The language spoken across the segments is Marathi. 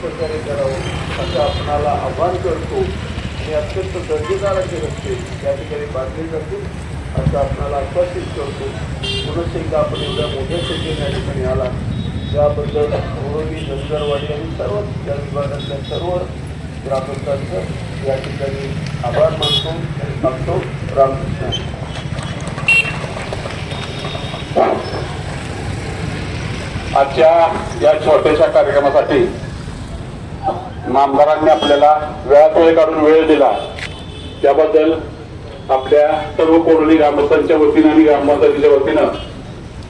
प्रकारे करावं असं आपणाला आव्हान करतो आणि अत्यंत दर्जेदार असे रस्ते या ठिकाणी बांधले जातील असं आपणाला आश्वासित करतो. पुनश्च एकदा आपण एवढ्या मोठ्या संख्येने या ठिकाणी आला. याबद्दल कोरोनी नंदरवाडी आणि सर्व त्या विभागातल्या सर्व ग्रामस्थांचं या ठिकाणी आभार मानतो आणि मागतो रामकृष्ण. आजच्या या छोट्याशा कार्यक्रमासाठी नामदारांनी आपल्याला वेळात वेळ काढून वेळ दिला. त्याबद्दल आपल्या सर्व कोरोनी ग्रामस्थांच्या वतीनं आणि ग्रामपंचायतीच्या वतीनं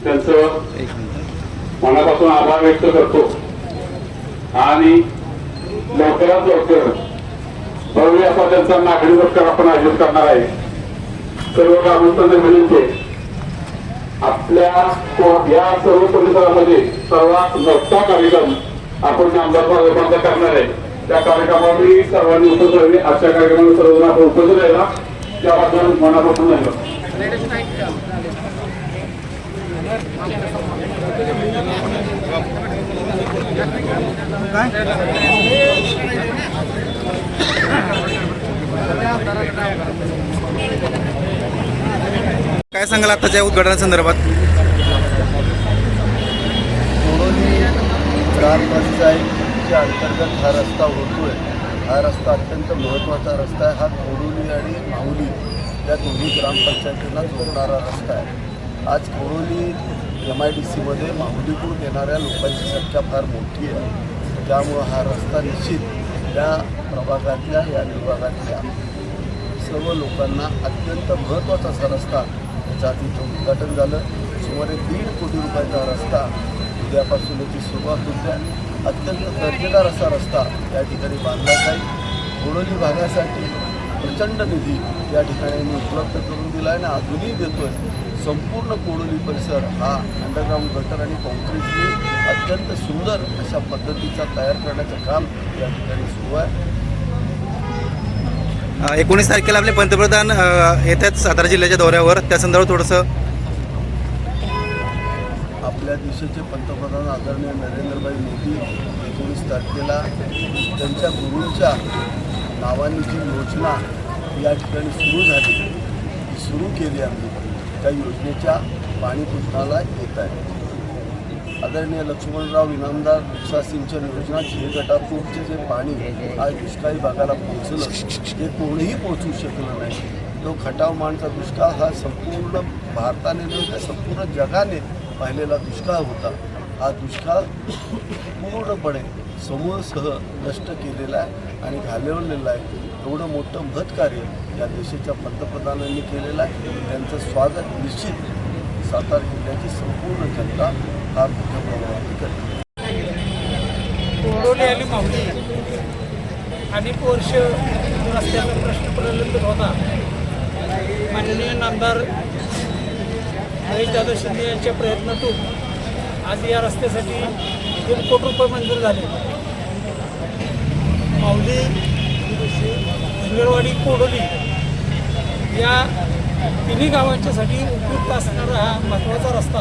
त्यांचं मनापासून आभार व्यक्त करतो. आणि लवकरात लवकर भव्य असा त्यांचा नागरी सत्कार आपण आयोजित करणार आहे. सर्व ग्रामस्थांना विनंती आपल्या या सर्व परिसरामध्ये सर्वात मोठा कार्यक्रम आपण आमदार करणार आहे. त्या कार्यक्रमामध्ये सर्वांनी उपस्थित राहावे. अशा कार्यक्रमाला सर्वजण आपण उपस्थित राहिला त्याबद्दल मनापासून धन्यवाद. काय सांगाल आताच्या उद्घाटनासंदर्भात कोरोनी योजनेच्या अंतर्गत हा रस्ता होतो आहे हा रस्ता अत्यंत महत्त्वाचा रस्ता आहे. हा कोरोनी आणि माहुली या दोन्ही ग्रामपंचायतींना जोडणारा रस्ता आहे. आज कोरोनी एम आय डी सीमध्ये माहुलीकडून येणाऱ्या लोकांची संख्या फार मोठी आहे. त्यामुळं हा रस्ता निश्चित या प्रभागातल्या या विभागातल्या सर्व लोकांना अत्यंत महत्त्वाचा असा रस्ता त्याचं इथं उद्घाटन झालं. सुमारे दीड कोटी रुपयाचा रस्ता उद्यापासून याची सुरुवात होते. अत्यंत दर्जेदार असा रस्ता या ठिकाणी बांधला जाईल. कोडोली भागासाठी प्रचंड निधी या ठिकाणी मी उपलब्ध करून दिला आहे आणि अजूनही देतो आहे संपूर्ण कोडोली परिसर हा अंडरग्राऊंड गटर आणि कॉन्क्रीटने अत्यंत सुंदर अशा पद्धतीचा तयार करण्याचं काम या ठिकाणी सुरू आहे. एकोणीस तारखेला आपले पंतप्रधान येतात सातारा जिल्ह्याच्या दौऱ्यावर. त्या संदर्भात थोडंसं आपल्या देशाचे पंतप्रधान आदरणीय नरेंद्रभाई मोदी एकोणीस तारखेला त्यांच्या गुरूंच्या नावाने जी योजना या ठिकाणी सुरू झाली ती सुरू केली आम्ही. त्या योजनेच्या पाणीपुष्णाला येत आहे. आदरणीय लक्ष्मणराव इनामदार उपसा सिंचन योजना झे गटापूरचे जे पाणी आज दुष्काळी भागाला पोहोचलं हे कोणीही पोहोचू शकलं नाही. तो खटाव माणचा दुष्काळ हा संपूर्ण भारताने नव्हे तर संपूर्ण जगाने पाहिलेला दुष्काळ होता. हा दुष्काळ पूर्णपणे समूहसह नष्ट केलेला आहे आणि घालवलेला आहे. एवढं मोठं महत्कार्य या देशाच्या पंतप्रधानांनी केलेलं आहे. त्यांचं स्वागत निश्चित सातारा जिल्ह्याची संपूर्ण जनता हा मोठ्या प्रमाणात करते. कोरोली आणि माहुली अनेक वर्ष रस्त्याचा प्रश्न प्रलंबित होता. माननीय नामदार महेश दादा शिंदे यांच्या प्रयत्नातून आज या रस्त्यासाठी दोन कोटी रुपये मंजूर झाले. माऊली धनगरवाडी कोडोली या तिन्ही गावांच्यासाठी उपयुक्त असणारा हा महत्त्वाचा रस्ता.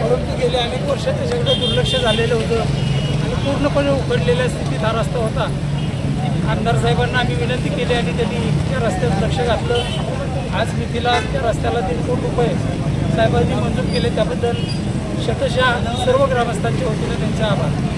परंतु गेले अनेक वर्ष त्याच्याकडे दुर्लक्ष झालेलं होतं आणि पूर्णपणे उघडलेल्या स्थितीत हा रस्ता होता. आमदार साहेबांना आम्ही विनंती केली आणि त्यांनी त्या रस्त्यात लक्ष घातलं. आज मितीला त्या रस्त्याला तीन कोटी रुपये साहेबांनी मंजूर केले त्याबद्दल शतशः सर्व ग्रामस्थांच्या वतीने त्यांचे आभार.